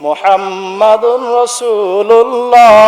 মোহাম্মদুর রসুল্লাহ